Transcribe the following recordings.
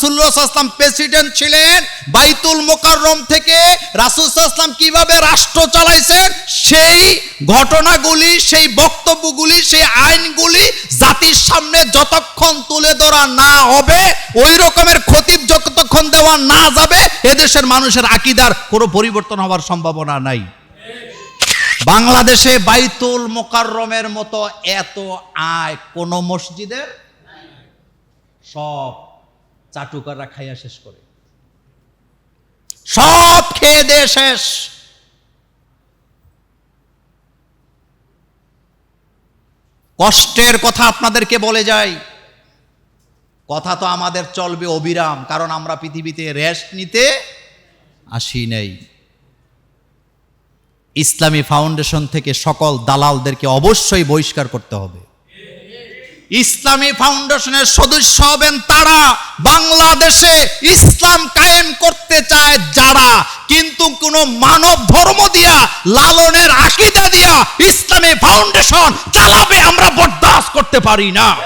রাসুল্লাহাম president ছিলেন বাইতুল মোকাররম থেকে। কীভাবে রাষ্ট্র চালাইছেন? সেই ঘটনাগুলি, সেই বক্তব্যগুলি, সেই আইনগুলি জাতির সামনে যতক্ষণ তুলে ধরা না হবে, ওই রকমের খতিব যতক্ষণ দেওয়া না যাবে, এদেশের মানুষের আকিদার কোনো পরিবর্তন হওয়ার সম্ভাবনা নাই। বাংলাদেশে বাইতুল মোকাররমের মতো এত আয় কোন মসজিদের? সব চাটুকাররা খাইয়া শেষ করে। সব খেয়ে দিয়ে শেষ। কষ্টের কথা আপনাদেরকে বলে যাই। কথা তো আমাদের চলবে অবিরাম, কারণ আমরা পৃথিবীতে রেস্ট নিতে আসি নেই। ইসলামী ফাউন্ডেশন থেকে সকল দালালদেরকে অবশ্যই বহিষ্কার করতে হবে। ইসলামী ফাউন্ডেশনের সদস্য হবেন তারা। বাংলাদেশে ইসলাম কায়েম করতে চায় যারা। কিন্তু কোন মানব ধর্ম দিয়া, লালনের আকিদা দিয়া ইসলামী ফাউন্ডেশন চালাবে আমরা বরদাস্ত করতে পারি না।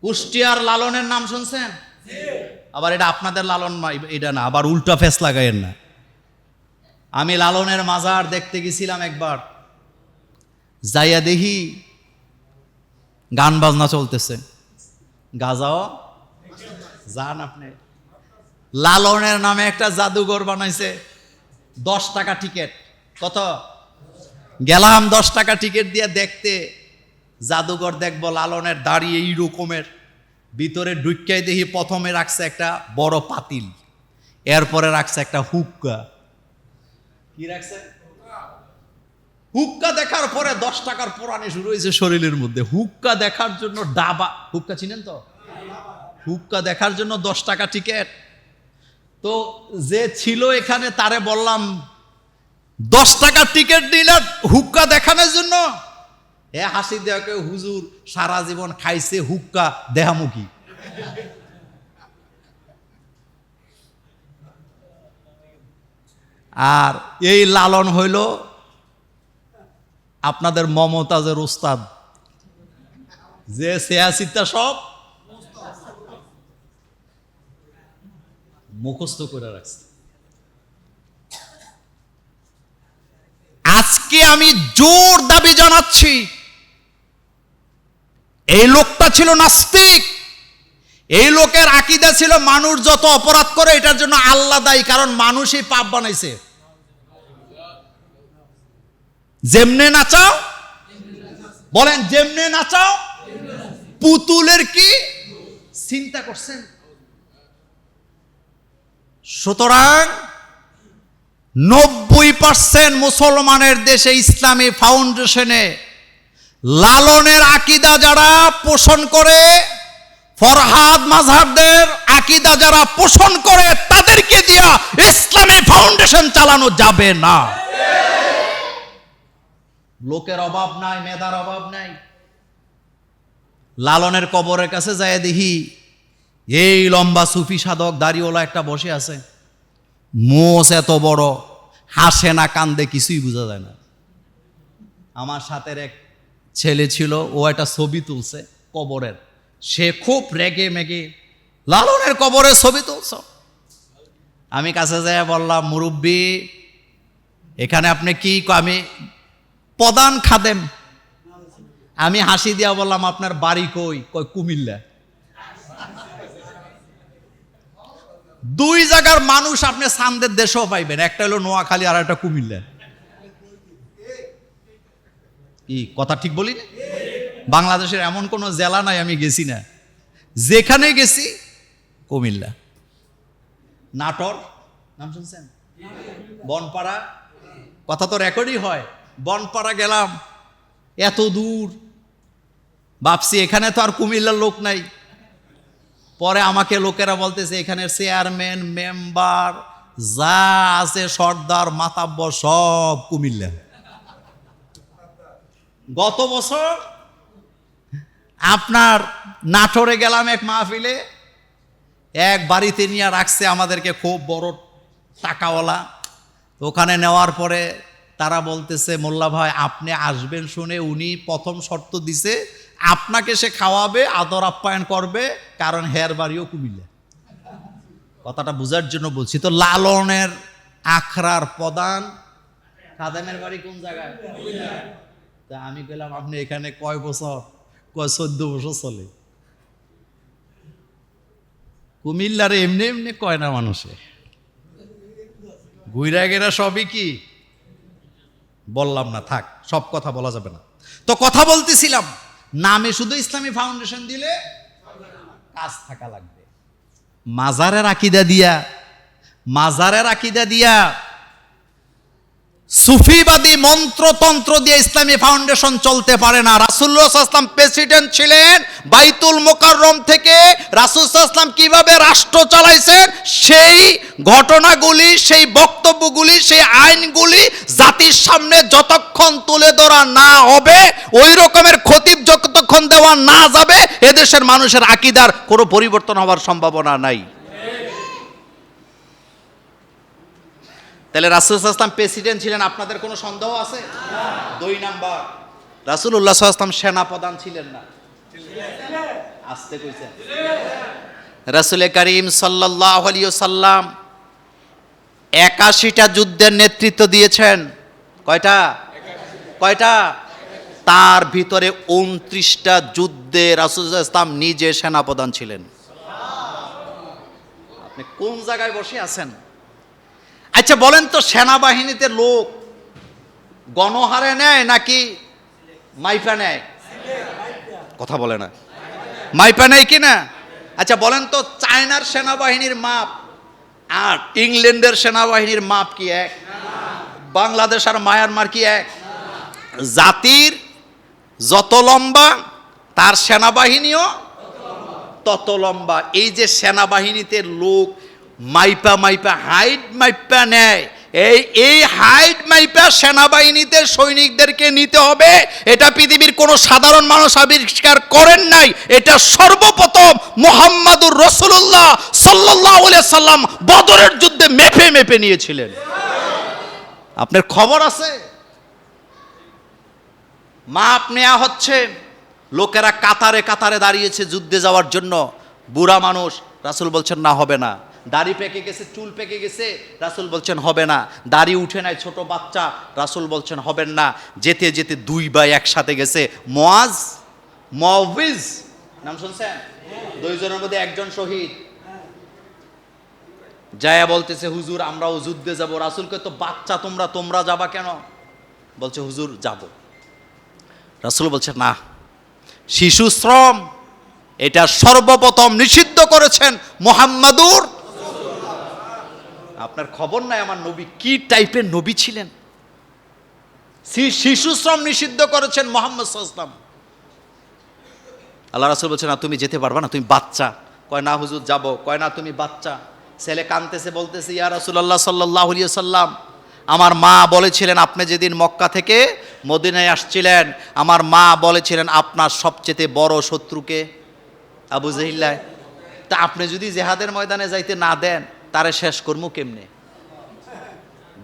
কুষ্টিয়ার লালনের নাম শুনছেন? আবার এটা আপনাদের লালন এটা না, আবার উল্টা ফেস লাগাইয়েন না। আমি লালনের মাজার দেখতে গেছিলাম একবার। যাইয়া দেখি গান বাজনা চলতেছে। গাজাও? যান আপনি। লালনের নামে একটা জাদুঘর বানাইছে। দশ টাকা টিকিট। কত? গেলাম দশ টাকা টিকিট দিয়ে দেখতে। জাদুঘর দেখব লালনের দাঁড়িয়ে এই রকমের। ভিতরে ঢুকাই দেখি প্রথমে রাখছে একটা বড় পাতিল। এরপরে রাখছে একটা হুক্কা। কি রাখছে? হুক্কা দেখার পরে দশ টাকার পুরানি শুরু হয়েছে শরীরের মধ্যে। হুক্কা দেখার জন্য ডাবা হুক্কা চিনেন তো? হুক্কা দেখার জন্য দশ টাকা টিকিট। তো যে ছিল এখানে, তারে বললাম, দশ টাকার টিকিট নিলে হুক্কা দেখানোর জন্য? এ হাসি দেওয়াকে হুজুর, সারা জীবন খাইছে হুক্কা দেহামুখী। আর এই লালন হইল আপনাদের মমতাজের উস্তাদ। যে সেয়াসিতা সব মুখস্থ করে রাখছে। আজকে আমি জোর দাবি জানাচ্ছি, এই লোকটা ছিল নাস্তিক, এই লোকের আকিদা ছিল মানুষ যত অপরাধ করে এটার জন্য আল্লাহ দায়ী, কারণ মানুষই পাপ বানাইছে। যেমনে নাচাও, বলেন, যেমনে নাচাও, পুতুলের কি চিন্তা করছেন? সুতরাং নব্বই পার্সেন্ট মুসলমানের দেশে ইসলামী ফাউন্ডেশনে লালনের আকিদা যারা পোষণ করে, ফরহাদ মাঝহারদের আকিদা যারা পোষণ করে, তাদেরকে দিয়া ইসলামী ফাউন্ডেশন চালানো যাবে না। লোকের অভাব নাই, মেধার অভাব নাই। লালনের কবরের কাছে যায় দেখি, এই লম্বা সুফি সাধক দাড়িওয়ালা একটা বসে আছে। মোষ এত বড়, হাসে না কান্দে, কিছুই বোঝা যায় না। আমার সাথের এক ছেলে ছিল, ও একটা ছবি তুলছে কবরের। সে খুব রেগে মেগে, লালনের কবরের ছবি তুলছ? আমি কাছে যাই বললাম, মুরব্বী, এখানে আপনি ক- আমি প্রধান খাদেম। আমি হাসি দিয়া বললাম, আপনার বাড়ি কই? কই কুমিল্লা। দুই জায়গার মানুষ আপনি সান্দের দেশেও পাইবেন। একটা হলো নোয়াখালী, আর একটা কুমিল্লা। কি, কথা ঠিক বলি? বাংলাদেশের এমন কোনো জেলা নাই, আমি গেছি না। যেখানে গেছি, কুমিল্লা। নাটোর, নাম শুনছেন? বনপাড়া। কথা তো রেকর্ডই হয়। বনপাড়া গেলাম। এত দূর। ভাবছি এখানে তো আর কুমিল্লার লোক নাই। পরে আমাকে লোকেরা বলতেছে এখানে চেয়ারম্যান, মেম্বার, যা আছে সর্দার মাতাব্বর সব কুমিল্লা। গত বছর আপনার নাটোরে গেলাম এক মাহফিলে। এক বাড়িতে নিয়ে রাখছে আমাদেরকে খুব বড় টাকাওয়ালা। ওখানে নেওয়ার পরে তারা বলতেছে, মোল্লা ভাই, আপনি আসবেন শুনে উনি প্রথম শর্ত দিছে, আপনাকে সে খাওয়াবে, আদর আপ্যায়ন করবে, কারণ হেয়ার বাড়িও কুমিল্লা। কথাটা বোঝার জন্য বলছি। তো লালনের আখড়ার প্রধান, খাদেমের বাড়ি কোন জায়গায়? তা আমি গেলাম আপনি এখানে কয় বছর, কয় চোদ্দ বছর চলে? কুমিল্লারে এমনি এমনি কয় না মানুষে? ঘুইরা গেরা সবই কি? বললাম না, থাক, সব কথা বলা যাবে না। তো কথা বলতেছিলাম, নামে শুধু ইসলামী ফাউন্ডেশন দিলে কাজ থাকা লাগবে। মাজারের আকিদা দিয়া, মাজারের আকিদা দিয়া সুফিবাদী মন্ত্রতন্ত্র দিয়ে ইসলামী ফাউন্ডেশন চলতে পারে না। রাসুল্লাহ আসলাম প্রেসিডেন্ট ছিলেন বাইতুল মোকাররম থেকে। রাসুল আসলাম কীভাবে রাষ্ট্র চালাইছেন? সেই ঘটনাগুলি, সেই বক্তব্যগুলি, সেই আইনগুলি জাতির সামনে যতক্ষণ তুলে ধরা না হবে ওই রকমের খতিব যতক্ষণ দেওয়া না যাবে, এদেশের মানুষের আকিদার কোনো পরিবর্তন হওয়ার সম্ভাবনা নাই। তাহলে রাসুল আসলাম প্রেসিডেন্ট ছিলেন, আপনাদের কোনো সন্দেহ আছে? দুই নাম্বার রাসুল উল্লাহ আসলাম সেনা প্রধান ছিলেন না। আসতে কইছেন রাসুল করিম সাল্লাহ সাল্লাম একাশিটা যুদ্ধের নেতৃত্ব দিয়েছেন। কয়টা? কয়টা? তার ভিতরে উনত্রিশটা যুদ্ধে রাসুল ইসলাম নিজে সেনাপ্রধান ছিলেন। আপনি কোন জায়গায় বসে আছেন? আচ্ছা বলেন তো সেনাবাহিনীতে লোক গণহারে নেয় নাকি মাইপা নেয়? কথা বলে না। মাইপা নেয় কি না? আচ্ছা বলেন তো চায়নার সেনাবাহিনীর মাপ আর ইংল্যান্ডের সেনাবাহিনীর মাপ কি এক? বাংলাদেশ আর মায়ানমার কি এক? জাতির যত লম্বা, তার সেনাবাহিনীও তত লম্বা। এই যে সেনাবাহিনীতে লোক মাইপা মাইপা, হাইট, মাইপা নেয়। এই এই হাইট, মাইপা সেনাবাহিনীতে সৈনিকদেরকে নিতে হবে। এটা পৃথিবীর কোনো সাধারণ মানুষ আবিষ্কার করেন নাই। এটা সর্বপ্রথম মোহাম্মদুর রসুল্লাহ সাল্লাহ সাল্লাম বদরের যুদ্ধে মেপে মেপে নিয়েছিলেন। আপনার খবর আছে? মাপ নেওয়া হচ্ছে। লোকেরা কাতারে কাতারে দাঁড়িয়েছে যুদ্ধে যাওয়ার জন্য। বুড়া মানুষ, রাসুল বলছেন, না, হবে না। দাড়ি পেকে গেছে, চুল পেকে গেছে, রাসুল বলছেন, হবে না। দাড়ি উঠে নাই, ছোট বাচ্চা, রাসুল বলছেন, হবেন না। যেতে যেতে দুই ভাই একসাথে গেছে। মোয়াজ মভিজ নাম শুনছেন? দুইজনের মধ্যে একজন শহীদ। জায়া বলতেছে, হুজুর, আমরাও যুদ্ধে যাব। রাসুলকে, তো বাচ্চা তোমরা তোমরা যাবা কেন? বলছে, হুজুর, যাব। রাসুল বলছে, না, শিশু শ্রম, এটা সর্বপ্রথম নিষিদ্ধ করেছেন মোহাম্মদুর আপনার খবর নাই আমার নবী কি টাইপের নবী ছিলেন? শিশু শ্রম নিষিদ্ধ করেছেন মোহাম্মদ সাল্লাম আল্লাহ রাসুল বলছে না, তুমি যেতে পারবা না, তুমি বাচ্চা। কয়, না, হুজুর, যাব। কয়, না, তুমি বাচ্চা। ছেলে কানতেছে বলতেছে, ইয়া রাসুল্লাহ সাল্লাহ সাল্লাম আমার মা বলেছিলেন, আপনি যেদিন মক্কা থেকে মদিনায় আসছিলেন, আমার মা বলেছিলেন, আপনার সবচেয়ে বড় শত্রুকে আবু জহিল্লায়। তা আপনি যদি জেহাদের ময়দানে যাইতে না দেন তারে শেষ করব কেমনে?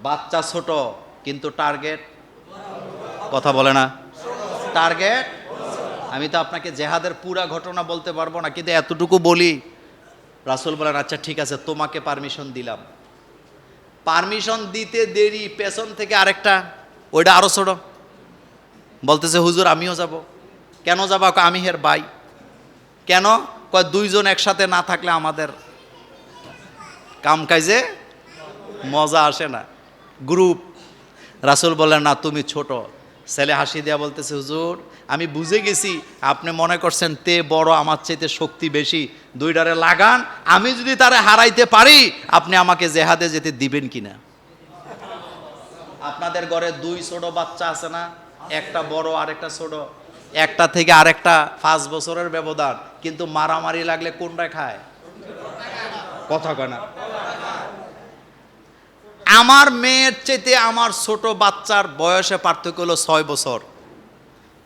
বাচ্চা ছোট, কিন্তু টার্গেট কথা বলে না। টার্গেট আমি তো আপনাকে জেহাদের পুরা ঘটনা বলতে পারব না, কিন্তু এতটুকু বলি। রাসুল বলেন আচ্ছা ঠিক আছে, তোমাকে পারমিশন দিলাম। পারমিশন দিতে দেরি, পেছন থেকে আরেকটা, ওইটা আরও ছোট। বলতেছে, হুজুর, আমিও যাব। কেন যাবা? আমি হের ভাই। কেন? কয়, দুইজন একসাথে না থাকলে আমাদের কাম কাজে মজা আসে না। গ্রুপ। রাসুল বললেন, না, তুমি ছোট। ছেলে হাসি দেয়া বলতেছে, হুজুর, আমি বুঝে গেছি, আপনি মনে করছেন তে বড় আমার চাইতে শক্তি বেশি। দুইটারে লাগান, আমি যদি তারে হারাইতে পারি, আপনি আমাকে জেহাদে যেতে দিবেন কিনা? আপনাদের ঘরে দুই ছোট বাচ্চা আছে না? একটা বড় আর একটা ছোট। একটা থেকে আরেকটা পাঁচ বছরের ব্যবধান। কিন্তু মারামারি লাগলে কোনটা খায়? কথা কয় না। আমার মেয়ের চেতে আমার ছোট বাচ্চার বয়সে পার্থক্য হলো ছয় বছর।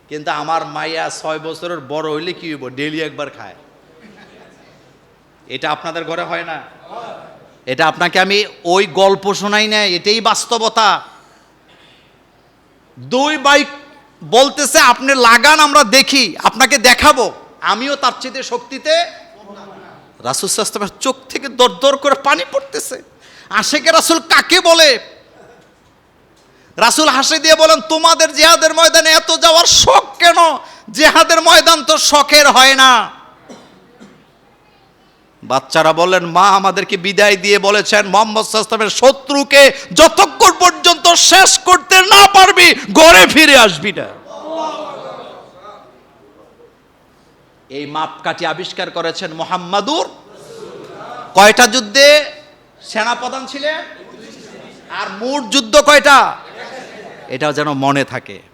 কিন্তু আমার মাইয়া ছয় বছরের বড় হইলে কি হইব? ডেলি একবার খায়। এটা আপনাদের ঘরে হয় না? এটা আপনাকে আমি ওই গল্প শোনাই না এটাই বাস্তবতা। দুই বাইক বলতেছে, আপনি লাগান, আমরা দেখি, আপনাকে দেখাবো। আমিও তার চেয়ে শক্তিতে রাসুল চোখ থেকে দর দর করে পানি পড়তেছে। আশেকে রাসুল কাকে বলে? রাসুল হাসি দিয়ে বলেন, তোমাদের জেহাদের ময়দানে এত যাওয়ার শখ কেন? জেহাদের ময়দান তো শখের হয় না। বাচ্চারা বললেন, মা আমাদেরকে বিদায় দিয়ে বলেছেন, মোহাম্মদ সাস্তামের শত্রুকে যতক্ষণ পর্যন্ত শেষ করতে না পারবি, ঘরে ফিরে আসবি না। এই মাপকাঠি আবিষ্কার করেছেন মোহাম্মদুর কয়টা যুদ্ধে? সেনাপ্রধান ছিলেন। আর মোট যুদ্ধ কয়টা? এটাও যেন মনে থাকে।